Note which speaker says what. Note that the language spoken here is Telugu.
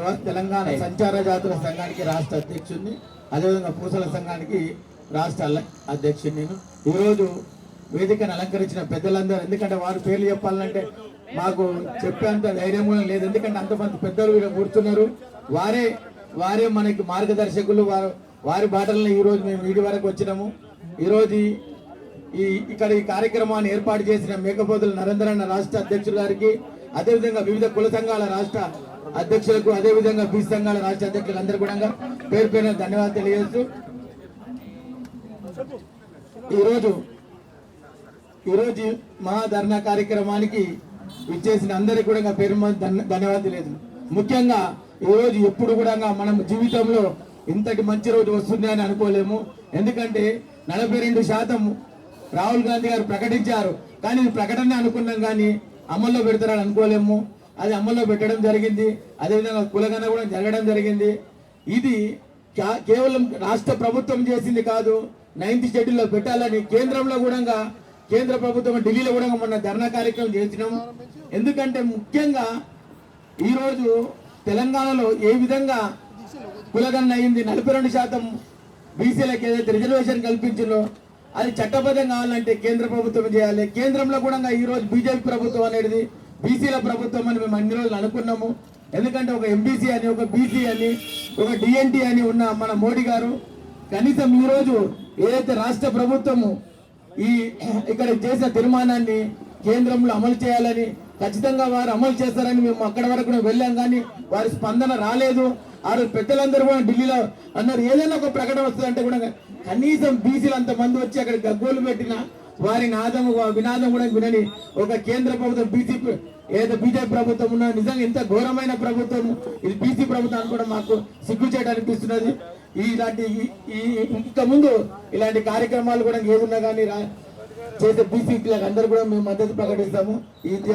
Speaker 1: తెలంగాణ సంచార జాతుల సంఘానికి రాష్ట్ర అధ్యక్షుడిని అదేవిధంగా పూసల సంఘానికి రాష్ట్ర అధ్యక్షుడిని నేను. ఈరోజు వేదికను అలంకరించిన పెద్దలందరూ ఎందుకంటే వారి పేర్లు చెప్పాలంటే మాకు చెప్పేంత ధైర్యం కూడా లేదు. ఎందుకంటే అంతమంది పెద్దలు ఇక్కడ కూర్చున్నారు. వారే వారే మనకి మార్గదర్శకులు. వారు వారి బాటలను ఈరోజు మేము వీడి వరకు వచ్చినాము. ఈరోజు ఈ- ఈ ఇక్కడ ఈ కార్యక్రమాన్ని ఏర్పాటు చేసిన మేకపోతుల నరేంద్రన్న రాష్ట్ర అధ్యక్షులు గారికి అదేవిధంగా వివిధ కుల సంఘాల రాష్ట్ర అధ్యక్షులకు అదేవిధంగా బీ సంఘాల రాష్ట్ర అధ్యక్షులకు అందరూ కూడా పేరు పేరున ధన్యవాదాలు తెలియజేస్తూ ఈరోజు ఈరోజు మహాధర్నా కార్యక్రమానికి విచ్చేసిన అందరికీ కూడా పేరు ధన్యవాదాలు తెలియదు ముఖ్యంగా ఈరోజు ఎప్పుడు కూడా మనం జీవితంలో ఇంతటి మంచి రోజు వస్తుంది అని అనుకోలేము. ఎందుకంటే నలభై రెండు శాతం రాహుల్ గాంధీ గారు ప్రకటించారు. కానీ ప్రకటన అనుకున్నాం కానీ అమల్లో పెడతారని అనుకోలేము. అది అమల్లో పెట్టడం జరిగింది. అదేవిధంగా కులగన కూడా జరగడం జరిగింది. ఇది కేవలం రాష్ట్ర ప్రభుత్వం చేసింది కాదు నైన్త్ షెడ్యూల్లో పెట్టాలని కేంద్రంలో కూడా కేంద్ర ప్రభుత్వం ఢిల్లీలో కూడా మొన్న ధర్నా కార్యక్రమం చేసినాం. ఎందుకంటే ముఖ్యంగా ఈరోజు తెలంగాణలో ఏ విధంగా కులగన్న అయింది నలభై రెండు శాతం బీసీలకు ఏదైతే రిజర్వేషన్ కల్పించిందో అది చట్టబద్ధం కావాలంటే కేంద్ర ప్రభుత్వం చేయాలి. కేంద్రంలో కూడా ఈరోజు బీజేపీ ప్రభుత్వం అనేది బీసీల ప్రభుత్వం అని మేము అన్ని రోజులు అనుకున్నాము. ఎందుకంటే ఒక ఎంబీసీ అని ఒక బీసీ అని ఒక డిఎన్టీ అని ఉన్న మన మోడీ గారు కనీసం ఈ రోజు ఏదైతే రాష్ట్ర ప్రభుత్వము ఈ ఇక్కడ చేసిన తీర్మానాన్ని కేంద్రంలో అమలు చేయాలని ఖచ్చితంగా వారు అమలు చేస్తారని మేము అక్కడ వరకు వెళ్ళాం కానీ వారి స్పందన రాలేదు. ఆ రోజు పెద్దలందరూ కూడా ఢిల్లీలో అన్నారు ఏదైనా ఒక ప్రకటన వస్తుందంటే కూడా కనీసం బీసీలు అంత మంది వచ్చి అక్కడ గగ్గోలు పెట్టిన వారి నాదం వినాదం కూడా వినని ఒక కేంద్ర ప్రభుత్వం బీజేపీ ఏదో బీజేపీ ప్రభుత్వం ఉన్న నిజంగా ఇంత ఘోరమైన ప్రభుత్వం ఇది బీసీ ప్రభుత్వం కూడా మాకు సిగ్గు చేయడం అనిపిస్తున్నది. ఇలాంటి ఈ- ఇంత ఇంకా ముందు ఇలాంటి కార్యక్రమాలు కూడా ఏదున్నా కానీ రా- చేసే బీసీ అందరూ కూడా మేము మద్దతు ప్రకటిస్తాము. ఇది